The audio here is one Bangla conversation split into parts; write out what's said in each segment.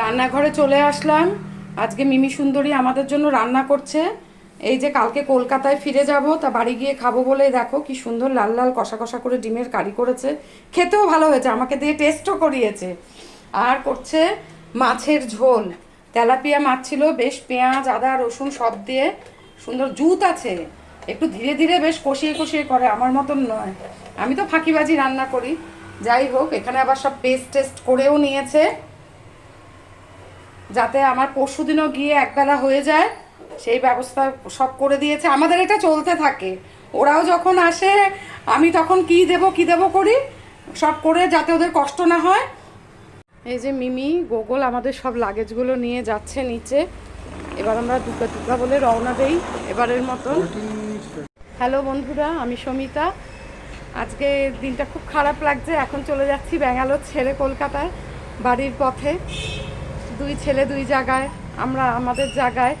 রান্নাঘরে চলে আসলাম। আজকে মিমি সুন্দরী আমাদের জন্য রান্না করছে। এই যে কালকে কলকাতায় ফিরে যাব, তা বাড়ি গিয়ে খাব বলে দেখো কি সুন্দর লাল লাল কষা কষা করে ডিমের কারি করেছে। খেতেও ভালো হয়েছে, আমাকে দিয়ে টেস্টও করিয়েছে। আর করছে মাছের ঝোল। তেলাপিয়া মাছ ছিল, বেশ পেঁয়াজ, আদা, রসুন সব দিয়ে। সুন্দর জুত আছে। একটু ধীরে ধীরে বেশ কষিয়ে কষিয়ে করে, আমার মতন নয়। আমি তো ফাঁকিবাজি রান্না করি। যাই হোক, এখানে আবার সব পেস্ট টেস্ট করেও নিয়েছে। যাতে আমার পরশু দিনও গিয়ে একবেলা হয়ে যায়, সেই ব্যবস্থা সব করে দিয়েছে। আমাদের এটা চলতে থাকে। ওরাও যখন আসে, আমি তখন কি দেব কি দেব করি, সব করে যাতে ওদের কষ্ট না হয়। এই যে মিমি, গোগল আমাদের সব লাগেজগুলো নিয়ে যাচ্ছে নিচে। এবার আমরা দুকা দুকা বলে রওনা দেই, এবারের মতো হ্যালো বন্ধুরা, আমি সমিতা। আজকে দিনটা খুব খারাপ লাগছে, এখন চলে যাচ্ছি ব্যাঙ্গালোর ছেড়ে কলকাতায়, বাড়ির পথে। দুই ছেলে, দুই জায়গায়, আমরা আমাদের জায়গায়।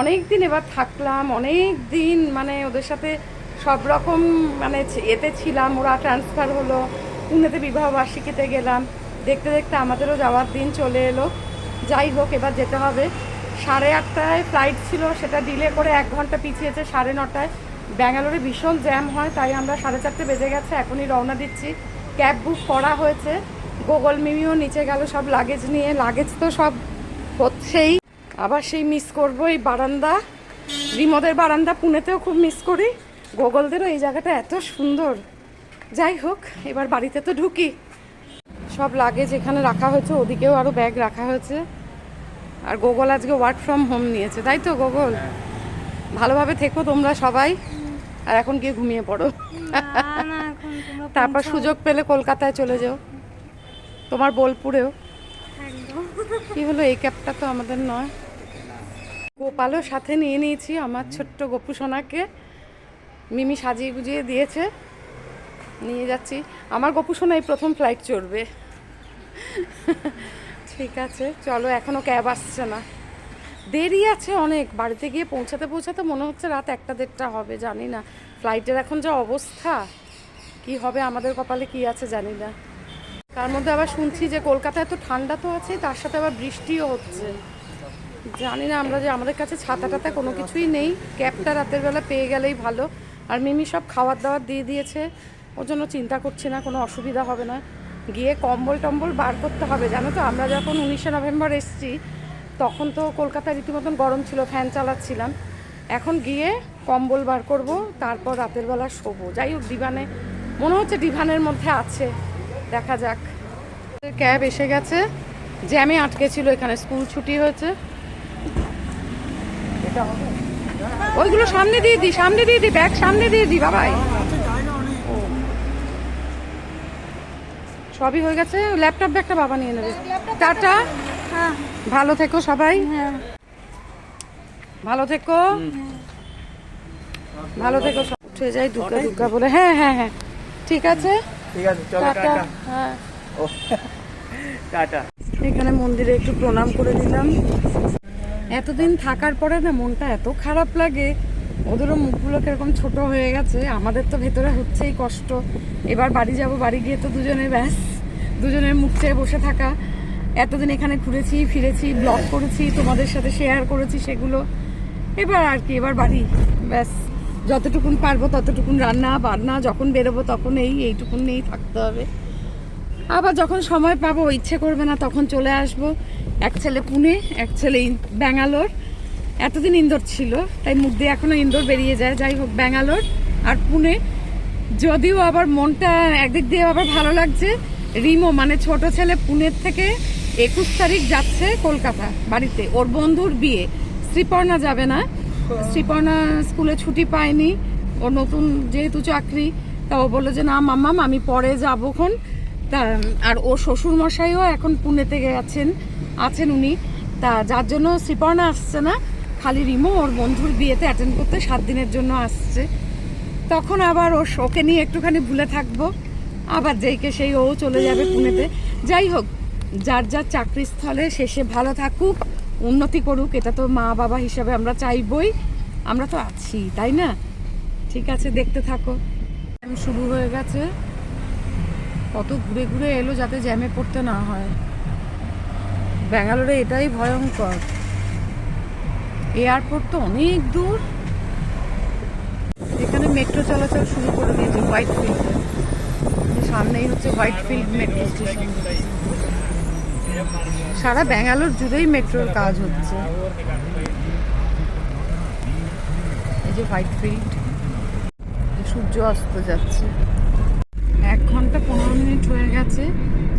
অনেক দিন এবার থাকলাম অনেক দিন মানে ওদের সাথে সব রকম মানে এতে ছিলাম, ওরা ট্রান্সফার হলো, পুনেতে বিবাহ বার্ষিকীতে গেলাম। দেখতে দেখতে আমাদেরও যাওয়ার দিন চলে এলো। যাই হোক, এবার যেতে হবে। সাড়ে আটটায় ফ্লাইট ছিল, সেটা ডিলে করে এক ঘণ্টা পিছিয়েছে সাড়ে নটায়। ব্যাঙ্গালোরে ভীষণ জ্যাম হয়, তাই আমরা সাড়ে চারটে বেজে গেছে, এখনই রওনা দিচ্ছি। ক্যাব বুক করা হয়েছে। গুগল মিমিও নিচে গেল সব লাগেজ নিয়ে লাগেজ তো সব হচ্ছেই। আবার সেই মিস করব এই বারান্দা। রিমোদের বারান্দা পুনেতেও খুব মিস করি। গোগলদেরও এই জায়গাটা এত সুন্দর। যাই হোক এবার বাড়িতে তো ঢুকি। সব লাগেজ এখানে রাখা হয়েছে ওদিকেও আরও ব্যাগ রাখা হয়েছে। আর গোগল আজকে ওয়ার্ক ফ্রম হোম নিয়েছে তাই তো গোগল? ভালোভাবে থেকো তোমরা সবাই। আর এখন গিয়ে ঘুমিয়ে পড়ো। তারপর সুযোগ পেলে কলকাতায় চলে যাও। তোমার বোলপুরেও? কি হলো এই ক্যাবটা তো আমাদের নয়। গোপালও সাথে নিয়ে নিয়েছি আমার ছোট্ট গোপু সোনাকে। মিমি সাজিয়ে গুজিয়ে দিয়েছে। নিয়ে যাচ্ছি। আমার গোপু সোনা এই প্রথম ফ্লাইট চড়বে। ঠিক আছে চলো এখনও ক্যাব আসছে না। দেরি আছে অনেক বাড়িতে গিয়ে পৌঁছাতে পৌঁছাতে মনে হচ্ছে রাত একটা দেড়টা হবে জানি না। ফ্লাইটের এখন যা অবস্থা কি হবে আমাদের কপালে কি আছে জানি না। তার মধ্যে আবার শুনছি যে কলকাতায় তো ঠান্ডা তো আছে তার সাথে আবার বৃষ্টিও হচ্ছে। জানি না আমরা যে আমাদের কাছে ছাতা টাতা কোনো কিছুই নেই, ক্যাবটা রাতের বেলা পেয়ে গেলেই ভালো। আর মিমি সব খাবার দাবার দিয়ে দিয়েছে, ওর জন্য চিন্তা করছি না, কোনো অসুবিধা হবে না। গিয়ে কম্বল টম্বল বার করতে হবে, জানো তো, আমরা যখন উনিশে নভেম্বর এসেছি, তখন তো কলকাতায় রীতিমতন গরম ছিল, ফ্যান চালাচ্ছিলাম। এখন গিয়ে কম্বল বার করব, তারপর রাতের বেলা শোবো। যাই হোক ডিভানে মনে হচ্ছে ডিভানের মধ্যে আছে। দেখা যাক। ক্যাব এসে গেছে। জ্যামে আটকে ছিল, এখানে স্কুল ছুটি হয়েছে। ওইগুলো সামনে দিয়ে দি, সামনে দিয়ে দি, ব্যাগ সামনে দিয়ে দি, বাবাই। সবই হয়ে গেছে, ল্যাপটপ ব্যাগটা বাবা নিয়ে নেবে। টাটা। ভালো থেকো সবাই। ভালো থেকো। ভালো থেকো। উঠে যাই দুর্গা দুর্গা বলে। হ্যাঁ হ্যাঁ হ্যাঁ। ঠিক আছে। ঠিক আছে চলো টাটা। হ্যাঁ। ও টাটা। এখানে মন্দিরে একটু প্রণাম করে দিলাম এতদিন থাকার পরে না মনটা এত খারাপ লাগে। ওদেরও মুখগুলো কীরকম ছোট হয়ে গেছে। আমাদের তো ভেতরে হচ্ছেই কষ্ট। এবার বাড়ি যাব বাড়ি গিয়ে তো দুজনে ব্যাস। দুজনের মুখ চেয়ে বসে থাকা। এতদিন এখানে ঘুরেছি ফিরেছি ব্লগ করেছি তোমাদের সাথে শেয়ার করেছি সেগুলো। এবার আর কি এবার বাড়ি। ব্যাস। যতটুকুন পারব ততটুকুন রান্না, বান্না, যখন বেরোবো তখন এই, এইটুকুন নিয়েই থাকতে হবে। আবার যখন সময় পাবো, ইচ্ছে করবে না, তখন চলে আসব। এক ছেলে পুনে, এক ছেলে ব্যাঙ্গালোর। এতদিন ইন্দোর ছিল, তাই মুখ দিয়ে এখনও ইন্দোর বেরিয়ে যায়। যাই হোক, ব্যাঙ্গালোর আর পুনে। যদিও আবার মনটা একদিক দিয়ে আবার ভালো লাগছে, রিমো মানে ছোট ছেলে পুনের থেকে একুশ তারিখ যাচ্ছে কলকাতা বাড়িতে। ওর বন্ধুর বিয়ে। শ্রীপর্ণা যাবে না। শ্রীপর্ণা স্কুলে ছুটি পায়নি। ওর নতুন যেহেতু চাকরি, তা ও বলল যে, না মাম্মাম, আমি পরে যাবোক্ষণ তা, আর ও শ্বশুর মশাইও এখন পুনেতে গেছেন, আছেন উনি। তা, যার জন্য শ্রীপর্ণা আসছে না, খালি রিমো, ওর বন্ধুর বিয়েতে অ্যাটেন্ড করতে সাত দিনের জন্য আসছে। তখন আবার ও ওকে নিয়ে একটুখানি ভুলে থাকব। আবার যেইকে সেই ও চলে যাবে পুনেতে। যাই হোক, যার যার চাকরিস্থলে শেষে ভালো থাকুক। উন্নতি করুক, এটা তো মা বাবা হিসাবে আমরা চাইবই। আমরা তো আছি, তাই না? ঠিক আছে, দেখতে থাকো। জ্যাম শুরু হয়ে গেছে। কত ঘুরে ঘুরে এলো যাতে জ্যামে পড়তে না হয়। ব্যাঙ্গালোরে এটাই ভয়ঙ্কর। এয়ারপোর্ট তো অনেক দূর। এখানে মেট্রো চলাচল শুরু করে দিয়েছে, হোয়াইট ফিল্ড। সামনেই হচ্ছে হোয়াইট ফিল্ড মেট্রো স্টেশন। সারা ব্যাঙ্গালোর জুড়েই মেট্রোর কাজ হচ্ছে। এই যে হোয়াইট ফিল্ড সূর্য অস্ত যাচ্ছে। এক ঘণ্টা পনেরো মিনিট হয়ে গেছে।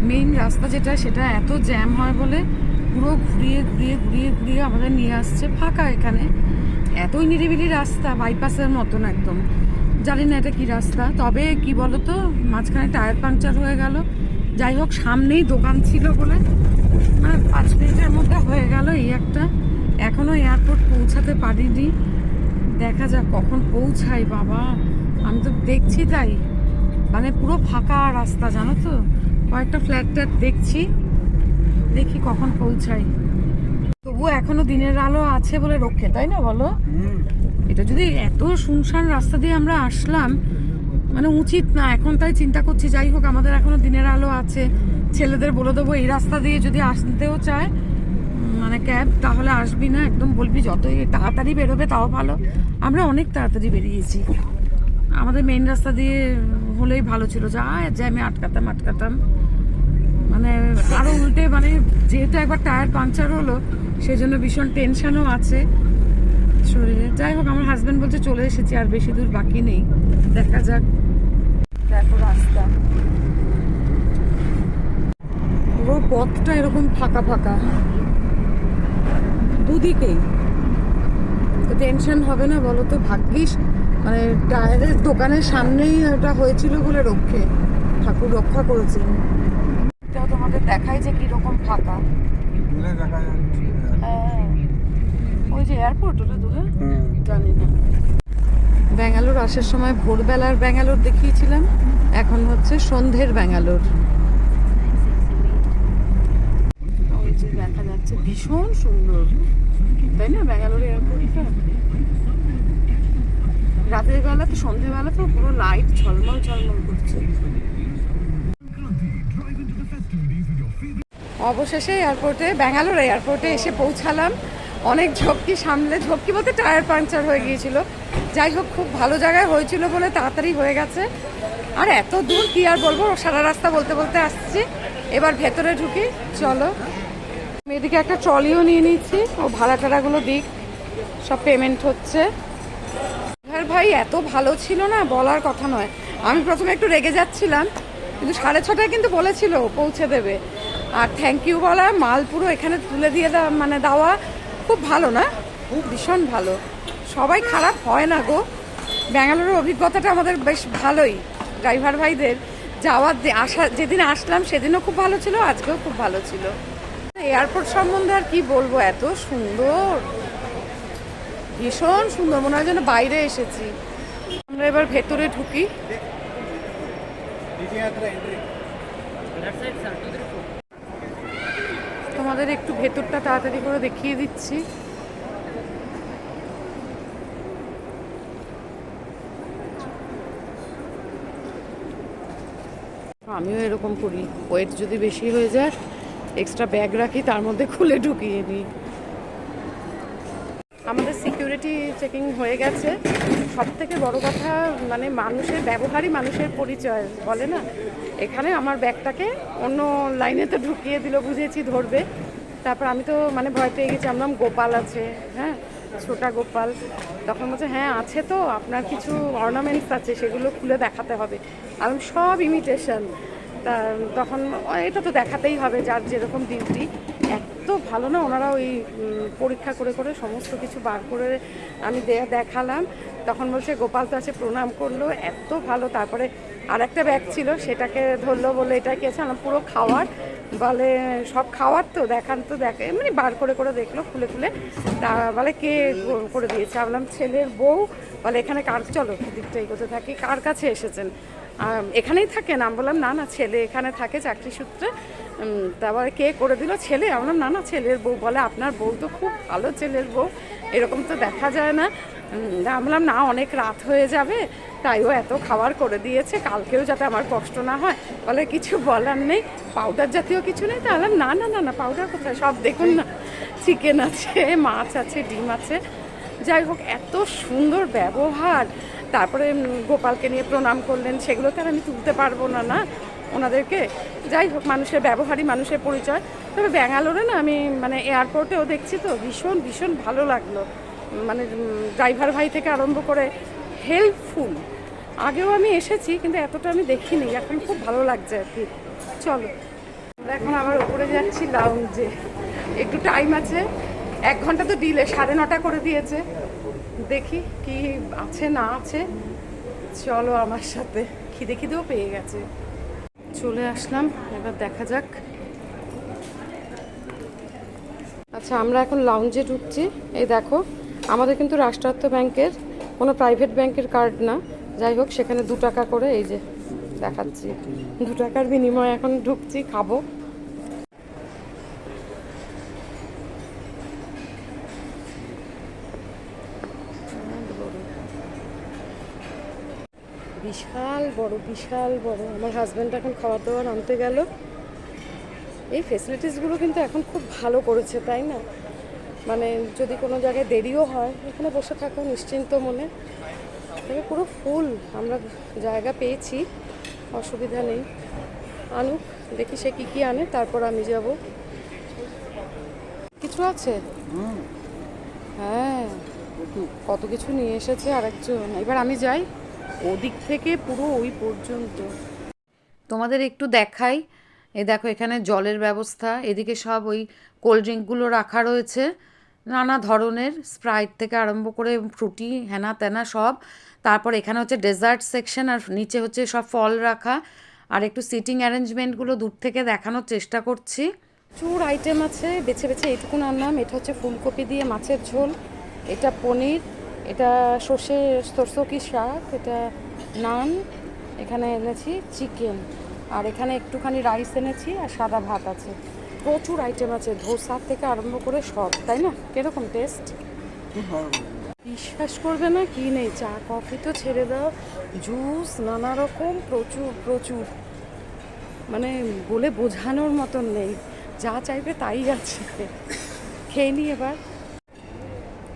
মেইন রাস্তা যেটা, সেটা এত জ্যাম হয় বলে পুরো ঘুরিয়ে ঘুরিয়ে ঘুরিয়ে ঘুরিয়ে আমাদের নিয়ে আসছে ফাঁকা এখানে। এতই নিরিবিলি রাস্তা বাইপাসের মতন একদম। জানি না এটা কি রাস্তা, তবে কি বলতো, মাঝখানে টায়ার পাংচার হয়ে গেল। যাই হোক, সামনেই দোকান ছিল বলে মানে পাঁচ মিনিটের মধ্যে হয়ে গেল এই একটা। এখনও এয়ারপোর্ট পৌঁছাতে পারিনি। দেখা যাক কখন পৌঁছাই বাবা। আমি তো দেখছি তাই। মানে পুরো ফাঁকা রাস্তা জানো তো? কয়েকটা ফ্ল্যাট ট্যাট দেখছি। দেখি কখন পৌঁছাই। তবুও এখনও দিনের আলো আছে বলে রক্ষে তাই না বলো? এটা যদি এত শুনশান রাস্তা দিয়ে আমরা আসলাম মানে উচিত না। এখন তাই চিন্তা করছি যাই হোক আমাদের এখনও দিনের আলো আছে। ছেলেদের বলে দেবো, এই রাস্তা দিয়ে যদি আসতেও চায় মানে ক্যাব তাহলে আসবি না, একদম বলবি যতই তাড়াতাড়ি বেরোবে তাও ভালো। আমরা অনেক তাড়াতাড়ি বেরিয়েছি। আমাদের মেইন রাস্তা দিয়ে হলেই ভালো ছিল, যা জ্যামে আটকাতাম আটকাতাম। মানে আরও উল্টে মানে যেহেতু একবার টায়ার পাংচার হলো সেই জন্য ভীষণ টেনশনও আছে শরীরে। যাই হোক, আমার হাজব্যান্ড বলছে, চলে এসেছি, আর বেশি দূর বাকি নেই। দেখা যাক দেখো রাস্তা পুরো পথটা এরকম ফাঁকা ফাঁকা। দুদিকেই। তো টেনশন হবে না বলো তো ভাগ্যিস মানে টায়ারের দোকানের সামনেই ওটা হয়েছিল বলে রক্ষে। ঠাকুর রক্ষা করেছেন। এটাও তোমাদের দেখাই যে কীরকম ফাঁকা। হ্যাঁ। ওই যে এয়ারপোর্ট ওটা দূরে। জানি না। ব্যাঙ্গালোর আসার সময় ভোরবেলার ব্যাঙ্গালোর দেখিয়েছিলাম। এখন হচ্ছে সন্ধ্যের ব্যাঙ্গালোর ওই যে দেখা ভীষণ সুন্দর। তাই না? ব্যাঙ্গালোর এয়ারপোর্টটা রাতের বেলা তো সন্ধ্যেবেলা তো পুরো লাইট ঝলমল ঝলমল করছে। অবশেষে এয়ারপোর্টে ব্যাঙ্গালোর এয়ারপোর্টে এসে পৌঁছালাম। অনেক ঝপকি সামলে ঝপকি বলতে টায়ার পাংচার হয়ে গিয়েছিল। যাই হোক, খুব ভালো জায়গায় হয়েছিল বলে তাড়াতাড়ি হয়ে গেছে। আর এত দূর কি আর বলব? সারা রাস্তা বলতে বলতে আসছি। এবার ভেতরে ঢুকি। চলো। আমি এদিকে একটা ট্রলিও নিয়ে নিচ্ছি ও ভাড়া টাড়াগুলো দিক, সব পেমেন্ট হচ্ছে। আর ভাই, এত ভালো ছিল না, বলার কথা নয়। আমি প্রথমে একটু রেগে যাচ্ছিলাম, কিন্তু সাড়ে ছটায় কিন্তু বলেছিল পৌঁছে দেবে। আর থ্যাংক ইউ বলা, মাল পুরো এখানে তুলে দিয়ে মানে দেওয়া খুব ভালো না? খুব ভীষণ ভালো। সবাই খারাপ হয় না গো। ব্যাঙ্গালোরের অভিজ্ঞতাটা আমাদের বেশ ভালোই ড্রাইভার ভাইদের। যাওয়ার আসা যেদিন আসলাম সেদিনও খুব ভালো ছিল, আজকেও খুব ভালো ছিল। এয়ারপোর্ট সম্বন্ধে আর কি বলব? এত সুন্দর। ভীষণ সুন্দর। মনে হয় যেন বাইরে এসেছি। আমরা এবার ভেতরে ঢুকি। তোমাদের একটু ভেতরটা তাড়াতাড়ি করে দেখিয়ে দিচ্ছি। আমিও এরকম করি। ওয়েট যদি বেশি হয়ে যায় এক্সট্রা ব্যাগ রাখি, তার মধ্যে খুলে ঢুকিয়ে নিই। আমাদের সিকিউরিটি চেকিং হয়ে গেছে। সব থেকে বড় কথা মানে মানুষের, ব্যবহারই মানুষের পরিচয়, বলে না? এখানে আমার ব্যাগটাকে অন্য লাইনে তো ঢুকিয়ে দিল, বুঝেছি, ধরবে। তারপর আমি তো মানে ভয় পেয়ে গেছি আমরা গোপাল আছে। হ্যাঁ ছোটা গোপাল। তখন বলছে হ্যাঁ আছে তো, আপনার কিছু অর্নামেন্টস আছে, সেগুলো খুলে দেখাতে হবে। আমি সব ইমিটেশন তা তখন এটা তো দেখাতেই হবে যার যেরকম ডিউটি। এত ভালো না ওনারা ওই পরীক্ষা করে করে সমস্ত কিছু বার করে আমি দেখালাম। তখন বলছে, গোপাল তো আছে, প্রণাম করল, এত ভালো। তারপরে আর একটা ব্যাগ ছিল, সেটাকে ধরলো বলে, এটা কি আছে? পুরো খাওয়ার। বলে, সব খাওয়ার তো, দেখান তো, দেখে মানে বার করে করে দেখল, খুলে খুলে। তা বলে, কে করে দিয়েছে? বললাম, ছেলের বউ। বলে, এখানে কার চলো দিকটা এগোতে থাকি। কার কাছে এসেছেন? এখানেই থাকেন। আমি বললাম, না না, ছেলে এখানে থাকে চাকরি সূত্রে। তারপরে কে করে দিল? ছেলে? আমরা না না, ছেলের বউ। বলে, আপনার বউ তো খুব ভালো ছেলের বউ। এরকম তো দেখা যায় না। আমি বললাম, না, অনেক রাত হয়ে যাবে। তাই ও এত খাবার করে দিয়েছে, কালকেও যাতে আমার কষ্ট না হয়। বলে, কিছু বলার নেই। পাউডার জাতীয় কিছু নেই? তাহলে না না না না, পাউডার কোথায়? সব দেখুন না। চিকেন আছে, মাছ আছে, ডিম আছে। যাই হোক, এত সুন্দর ব্যবহার। তারপরে গোপালকে নিয়ে প্রণাম করলেন সেগুলো তো আর আমি তুলতে পারব না না? ওনাদেরকে? যাই হোক, মানুষের ব্যবহারই মানুষের পরিচয়। তবে ব্যাঙ্গালোরে না, আমি মানে এয়ারপোর্টেও দেখছি তো, ভীষণ ভীষণ ভালো লাগল। মানে ড্রাইভার ভাই থেকে আরম্ভ করে হেল্পফুল। আগেও আমি এসেছি, কিন্তু এতটা আমি দেখিনি। এখন খুব ভালো লাগছে আর কি। চলো এখন আবার উপরে যাচ্ছি লাউঞ্জে একটু টাইম আছে। এক ঘণ্টা তো দিলে সাড়ে নটা করে দিয়েছে। দেখি কি আছে, না আছে। চলো আমার সাথে। খিদে খিদেও পেয়ে গেছে। চলে আসলাম, এবার দেখা যাক। আচ্ছা আমরা এখন লাউঞ্জে ঢুকছি। এই দেখো, আমাদের কিন্তু রাষ্ট্রায়ত্ত ব্যাংকের কোনো প্রাইভেট ব্যাংকের কার্ড না। যাই হোক, সেখানে দু টাকা করে, এই যে দেখাচ্ছি। দু টাকার বিনিময়ে এখন ঢুকছি, খাব। বিশাল বড় বিশাল বড়। আমার হাজব্যান্ড এখন খাবার দাবার আনতে গেল। এই ফেসিলিটিসগুলো কিন্তু এখন খুব ভালো করেছে তাই না? মানে যদি কোনো জায়গায় দেরিও হয় এখানে বসে থাকো নিশ্চিন্ত মনে। তবে পুরো ফুল আমরা জায়গা পেয়েছি অসুবিধা নেই। আনুক দেখি সে কী কী আনে তারপর আমি যাব। কিছু আছে? হ্যাঁ। কত কিছু নিয়ে এসেছে আরেকজন। এবার আমি যাই। ওদিক থেকে পুরো ওই পর্যন্ত। তোমাদের একটু দেখাই। এই দেখো এখানে জলের ব্যবস্থা এদিকে সব ওই কোল্ড ড্রিঙ্কগুলো রাখা রয়েছে। নানা ধরনের স্প্রাইট থেকে আরম্ভ করে ফ্রুটি হ্যানা ত্যানা সব। তারপর এখানে হচ্ছে ডেজার্ট সেকশন আর নিচে হচ্ছে সব ফল রাখা। আর একটু সিটিং অ্যারেঞ্জমেন্টগুলো দূর থেকে দেখানোর চেষ্টা করছি। প্রচুর আইটেম আছে বেছে বেছে এইটুকুন আনলাম। এটা হচ্ছে ফুলকপি দিয়ে মাছের ঝোল এটা পনির এটা সর্ষে সরষো কি শাক? এটা নান, এখানে এনেছি চিকেন। আর এখানে একটুখানি রাইস এনেছি আর সাদা ভাত আছে। প্রচুর আইটেম আছে, ধোসা থেকে আরম্ভ করে সব, তাই না? কীরকম টেস্ট বিশ্বাস করবে না, কি নেই? চা, কফি তো ছেড়ে দাও। জুস নানা রকম, প্রচুর প্রচুর। মানে বলে বোঝানোর মতন নেই। যা চাইবে তাই আছে। খেয়ে নি এবার।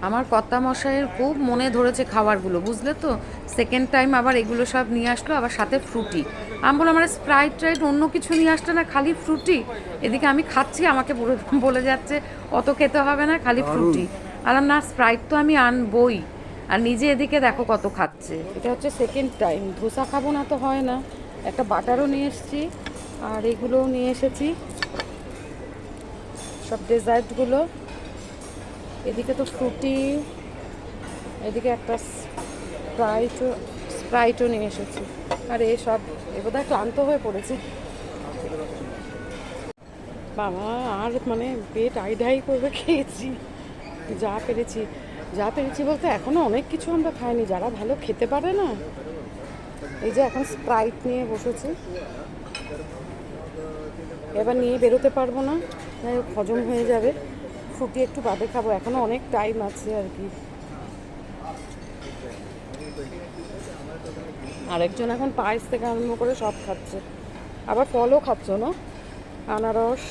আমার কর্তা মশাইয়ের খুব মনে ধরেছে খাবারগুলো বুঝলে তো? সেকেন্ড টাইম আবার এগুলো সব নিয়ে আসলো আবার সাথে ফ্রুটি। আমি বললাম আমার স্প্রাইট ট্রাইট অন্য কিছু নিয়ে আসলো না খালি ফ্রুটি? এদিকে আমি খাচ্ছি আমাকে বলে- বলে যাচ্ছে অত খেতে হবে না খালি ফ্রুটি। আলাম না স্প্রাইট তো আমি আনবই। আর নিজে এদিকে দেখো কত খাচ্ছে। এটা হচ্ছে সেকেন্ড টাইম ধোসা খাব না তো হয় না। একটা বাটারও নিয়ে এসেছি আর এগুলোও নিয়ে এসেছি। সব ডেজার্টগুলো এদিকে তো ফ্রুটি, এদিকে একটা স্প্রাইটও স্প্রাইটও নিয়ে এসেছি। আর এ সব, এ বোধহয় ক্লান্ত হয়ে পড়েছে। বাবা, আর মানে পেট আইঢাই করবে খেয়েছি। যা পেরেছি যা পেরেছি বলতে এখনও অনেক কিছু আমরা খাইনি। যারা ভালো খেতে পারে না, এই যে এখন স্প্রাইট নিয়ে বসেছি। এবার নিয়ে বেরোতে পারব না হজম হয়ে যাবে। ফুটি একটু বাদে খাব, এখনও অনেক টাইম আছে আর কি। আরেকজন এখন পায়েস থেকে আরম্ভ করে সব খাচ্ছে। আবার ফলও খাচ্ছ না? আনারস,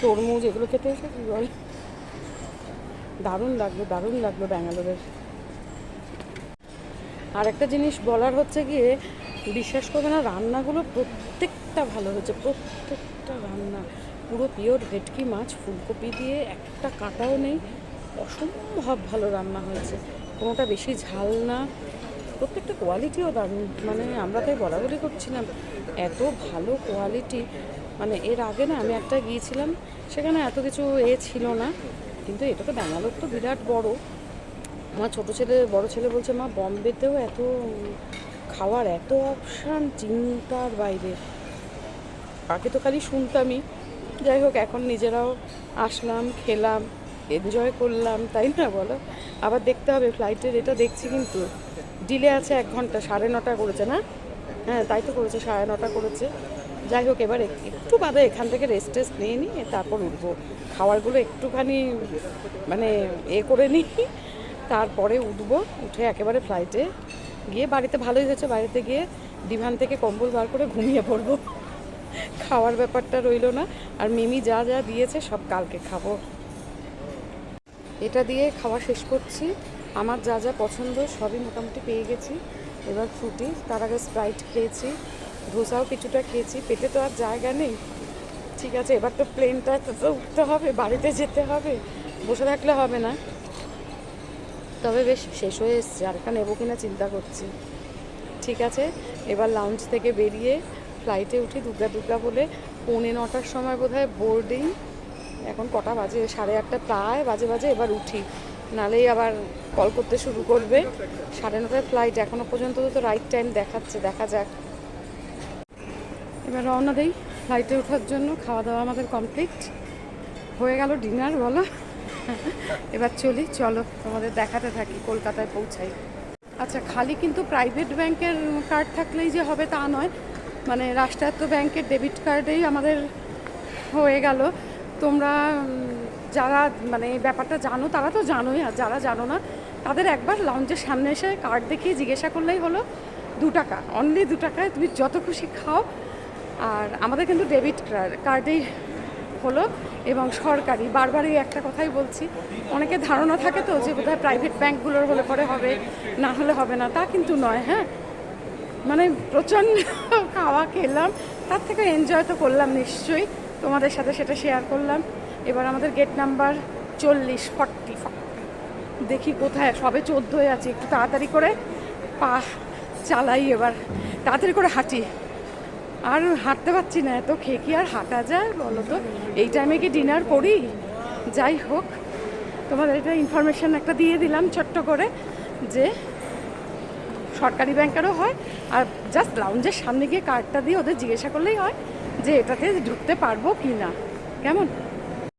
তরমুজ, এগুলো খেতে এসে কি বল? দারুণ লাগল দারুণ লাগল ব্যাঙ্গালোরের। আর একটা জিনিস বলার হচ্ছে গিয়ে, বিশ্বাস করবে না, রান্নাগুলো প্রত্যেকটা ভালো হয়েছে, প্রত্যেকটা রান্না। পুরো পিওর ভেটকি মাছ, ফুলকপি দিয়ে একটা কাঁটাও নেই। অসম্ভব ভালো রান্না হয়েছে। কোনোটা বেশি ঝাল না। প্রত্যেকটা কোয়ালিটিও দারুণ। মানে আমরা তাই বরাবরই করছিলাম, এত ভালো কোয়ালিটি। মানে এর আগে না আমি একটা গিয়েছিলাম, সেখানে এত কিছু এ ছিল না। কিন্তু এটা তো ব্যাঙ্গালোর তো বিরাট বড়। আমার ছোট ছেলে, বড় ছেলে বলছে, মা, বম্বেতেও এত খাওয়ার এত অপশান চিন্তার বাইরে। আগে তো খালি শুনতামই। যাই হোক, এখন নিজেরাও আসলাম, খেলাম এনজয় করলাম, তাই না বলো? আবার দেখতে হবে ফ্লাইটের এটা দেখছি কিন্তু। ডিলে আছে এক ঘণ্টা, সাড়ে নটা করেছে না? হ্যাঁ তাই তো করেছে, সাড়ে নটা করেছে। যাই হোক, এবার একটু বাদে এখান থেকে রেস্ট টেস্ট নিয়ে নিই তারপর উঠবো। খাবারগুলো একটুখানি মানে এ করে নিই, তারপরে উঠবো। উঠে একেবারে ফ্লাইটে গিয়ে বাড়িতে ভালোই হয়েছে, বাড়িতে গিয়ে ডিভান থেকে কম্বল বার করে ঘুমিয়ে পড়ব। খাওয়ার ব্যাপারটা রইল না। আর মিমি যা যা দিয়েছে সব কালকে খাব। এটা দিয়ে খাওয়া শেষ করছি। আমার যা যা পছন্দ সবই মোটামুটি পেয়ে গেছি। এবার ফ্রুটি, তার আগে স্প্রাইট খেয়েছি, ধোসাও কিছুটা খেয়েছি। পেটে তো আর জায়গা নেই। ঠিক আছে, এবার তো প্লেনটা তো উঠতে হবে, বাড়িতে যেতে হবে, বসে থাকলে হবে না। তবে বেশ শেষ হয়ে এসছে, আর একটা নেব কিনা চিন্তা করছি। ঠিক আছে, এবার লাউঞ্জ থেকে বেরিয়ে ফ্লাইটে উঠি দুর্গা দুর্গা বলে পৌনে নটার সময় বোধ হয় বোর্ডিং এখন কটা বাজে? সাড়ে আটটা প্রায় বাজে বাজে, এবার উঠি। নালেই আবার কল করতে শুরু করবে। সাড়ে নটায় ফ্লাইট এখনও পর্যন্ত তো রাইট টাইম দেখাচ্ছে, দেখা যাক। এবার রওনা দেই ফ্লাইটে ওঠার জন্য খাওয়া দাওয়া আমাদের কমপ্লিট হয়ে গেল ডিনার বলো। এবার চলি, চলো, তোমাদের দেখাতে থাকি, কলকাতায় পৌঁছাই। আচ্ছা খালি কিন্তু প্রাইভেট ব্যাংকের কার্ড থাকলেই যে হবে তা নয়। মানে রাষ্ট্রায়ত্ত ব্যাংকের ডেবিট কার্ডেই আমাদের হয়ে গেল। তোমরা যারা মানে ব্যাপারটা জানো, তারা তো জানোই, আর যারা জানো না, তাদের একবার লঞ্চের সামনে এসে কার্ড দেখিয়ে জিজ্ঞাসা করলেই হলো, দু টাকা অনলি দু টাকায় তুমি যত খুশি খাও। আর আমাদের কিন্তু ডেবিট কার্ডেই হলো এবং সরকারি। বারবারই একটা কথাই বলছি, অনেকের ধারণা থাকে তো যে বোধহয় প্রাইভেট ব্যাংকগুলোর হলে পরে হবে, না হলে হবে না, তা কিন্তু নয় হ্যাঁ? মানে প্রচণ্ড খাওয়া খেলাম। তার থেকে এনজয় তো করলাম নিশ্চয়ই। তোমাদের সাথে সেটা শেয়ার করলাম। এবার আমাদের গেট নাম্বার চল্লিশ ফর্টি দেখি কোথায়, সবে চোদ্দোয় আছি, একটু তাড়াতাড়ি করে পা চালাই এবার। তাড়াতাড়ি করে হাঁটি। আর হাঁটতে পারছি না, এত খেয়ে কি আর হাঁটা যায় বলো তো? এই টাইমে কি ডিনার করি? যাই হোক, তোমাদের এটা ইনফরমেশন একটা দিয়ে দিলাম ছোট্ট করে যে সরকারি ব্যাংকেরও হয় আর জাস্ট লাউঞ্জের সামনে গিয়ে কার্ডটা দিয়ে ওদের জিজ্ঞাসা করলেই হয় যে এটাতে ঢুকতে পারব কি না। কেমন?